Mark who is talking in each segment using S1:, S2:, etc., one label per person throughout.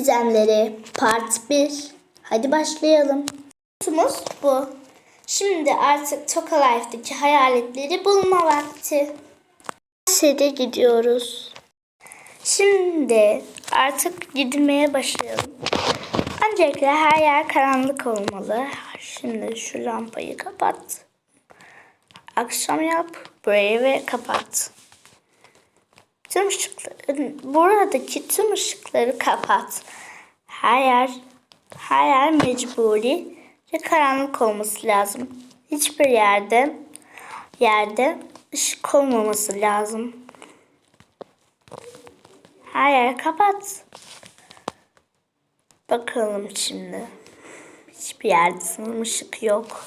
S1: Gizemleri Part 1 Hadi başlayalım. Kutumuz bu. Şimdi artık Toka Life'daki hayaletleri bulma vakti. Sede gidiyoruz. Şimdi artık gitmeye başlayalım. Öncelikle her yer karanlık olmalı. Şimdi şu lampayı kapat. Akşam yap. Burayı ve kapat. Tüm ışıkları, buradaki tüm ışıkları kapat. Her yer, her yer mecburi ve karanlık olması lazım. Hiçbir yerde, yerde ışık olmaması lazım. Her yer kapat. Bakalım şimdi. Hiçbir yerde sanırım ışık yok.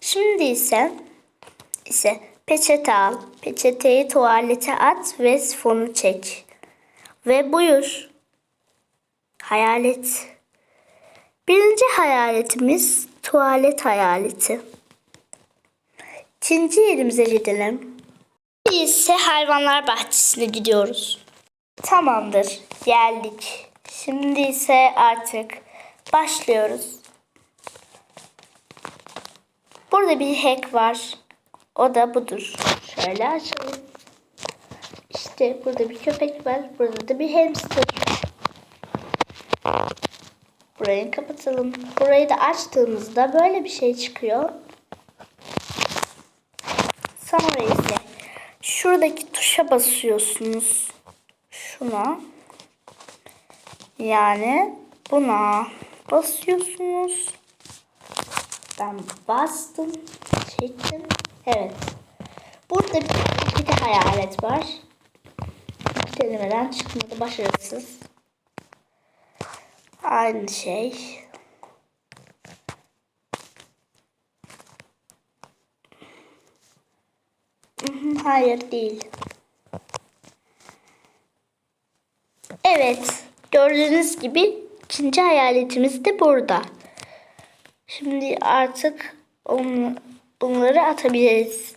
S1: Şimdi ise ise peçete al. Peçeteyi tuvalete at ve sifonu çek. Ve buyur. Hayalet. Birinci hayaletimiz tuvalet hayaleti. İkinci yerimize gidelim. Biz ise hayvanlar bahçesine gidiyoruz. Tamamdır. Geldik. Şimdi ise artık başlıyoruz. Burada bir hack var. O da budur. Şöyle açalım. İşte burada bir köpek var. Burada da bir hamster. Burayı kapatalım. Burayı da açtığımızda böyle bir şey çıkıyor. Sonra ise şuradaki tuşa basıyorsunuz. Şuna. Yani buna basıyorsunuz. Ben bastım. Çektim. Evet. Burada bir, bir de hayalet var. Denemeden çıkmadı. Başarısız. Aynı şey. Hı, Hayır değil. Evet. Gördüğünüz gibi ikinci hayaletimiz de burada. Şimdi artık onu, bunları atabiliriz.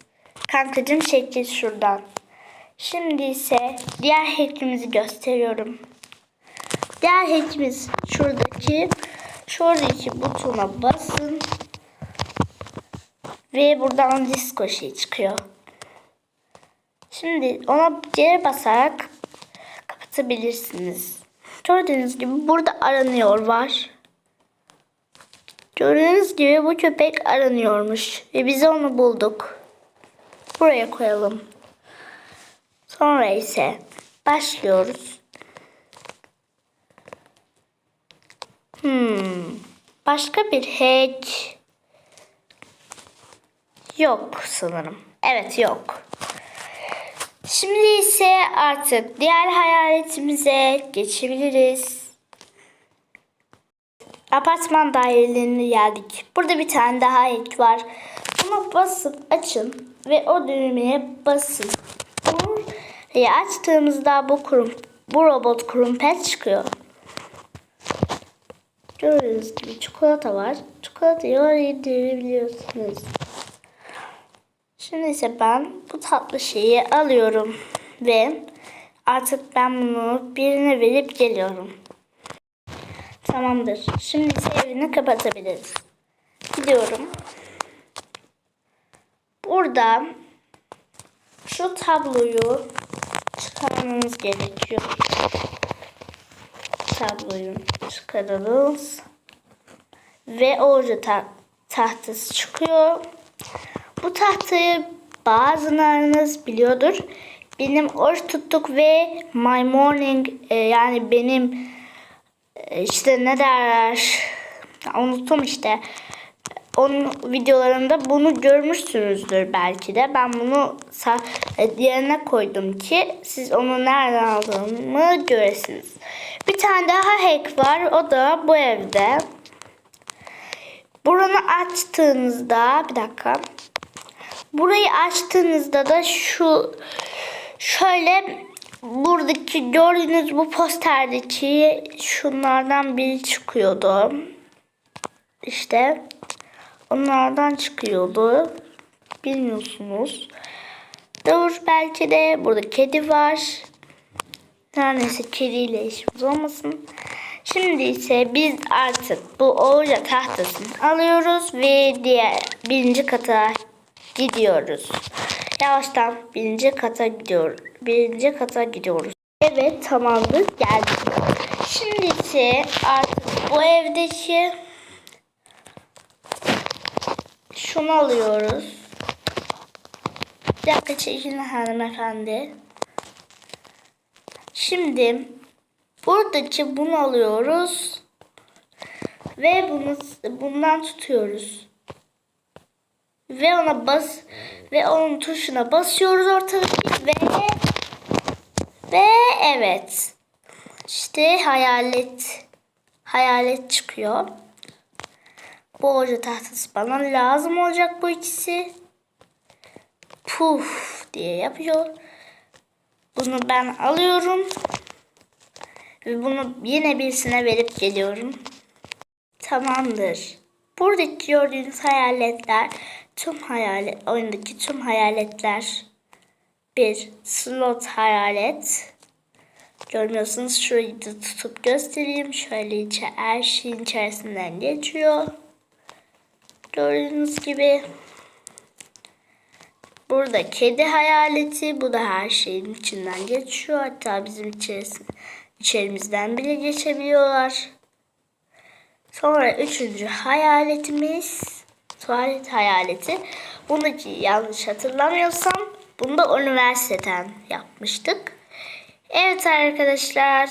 S1: Kankacığım çekil şuradan. Şimdi ise diğer hackimizi gösteriyorum. Diğer hackimiz şuradaki şuradaki butona basın ve buradan disco şey çıkıyor. Şimdi ona geri basarak kapatabilirsiniz. Gördüğünüz gibi burada aranıyor var. Gördüğünüz gibi bu köpek aranıyormuş ve biz onu bulduk. Buraya koyalım. Sonra ise başlıyoruz. Hmm. Başka bir hack yok sanırım. Evet yok. Şimdi ise artık diğer hayaletimize geçebiliriz. Apartman dairelerine geldik. Burada bir tane daha hack var. Buna basıp açın ve o düğmeye basın. Burayı açtığımızda bu kurum, bu robot kurumpet çıkıyor. Gördüğünüz gibi çikolata var. Çikolatayı oraya indirebiliyorsunuz. Şimdi ise ben bu tatlı şeyi alıyorum ve artık ben bunu birine verip geliyorum. Tamamdır. Şimdi evini kapatabiliriz. Gidiyorum. Burada şu tabloyu çıkarmamız gerekiyor. Tabloyu çıkarırız. Ve orada ta tahtası çıkıyor. Bu tahtayı bazılarınız biliyordur. Benim oruç tuttuk ve my morning e, yani benim işte ne derler unuttum işte onun videolarında bunu görmüşsünüzdür belki de. Ben bunu yerine koydum ki siz onu nereden aldığımı göresiniz. Bir tane daha hack var. O da bu evde. Buranı açtığınızda bir dakika. Burayı açtığınızda da şu şöyle buradaki gördüğünüz bu posterdeki şunlardan biri çıkıyordu. İşte onlardan çıkıyordu. Bilmiyorsunuz. Dur belki de burada kedi var. Her neyse kediyle işimiz olmasın. Şimdi ise biz artık bu oja tahtasını alıyoruz ve diğer birinci kata gidiyoruz. Yavaştan birinci kata gidiyor. Birinci kata gidiyoruz. Evet tamamdır geldik. Şimdi ise artık bu evdeki şunu alıyoruz. Bir dakika çekin hanımefendi. Şimdi buradaki bunu alıyoruz ve bunu bundan tutuyoruz. Ve ona bas ve onun tuşuna basıyoruz ortadaki ve ve evet. İşte hayalet hayalet çıkıyor. Bu oje tahtası bana lazım olacak bu ikisi. Puf diye yapıyor. Bunu ben alıyorum. Ve bunu yine birisine verip geliyorum. Tamamdır. Buradaki gördüğünüz hayaletler tüm hayalet oyundaki tüm hayaletler bir slot hayalet. Görmüyorsunuz şurayı da tutup göstereyim. Şöyle içe, her şeyin içerisinden geçiyor. Gördüğünüz gibi. Burada kedi hayaleti. Bu da her şeyin içinden geçiyor. Hatta bizim içerisinde, içerimizden bile geçebiliyorlar. Sonra üçüncü hayaletimiz tuvalet hayaleti. Bunu ki yanlış hatırlamıyorsam bunu da üniversiteden yapmıştık. Evet arkadaşlar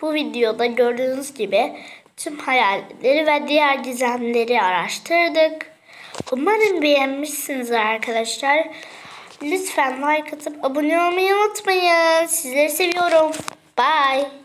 S1: bu videoda gördüğünüz gibi tüm hayaletleri ve diğer gizemleri araştırdık. Umarım beğenmişsiniz arkadaşlar. Lütfen like atıp abone olmayı unutmayın. Sizleri seviyorum. Bye.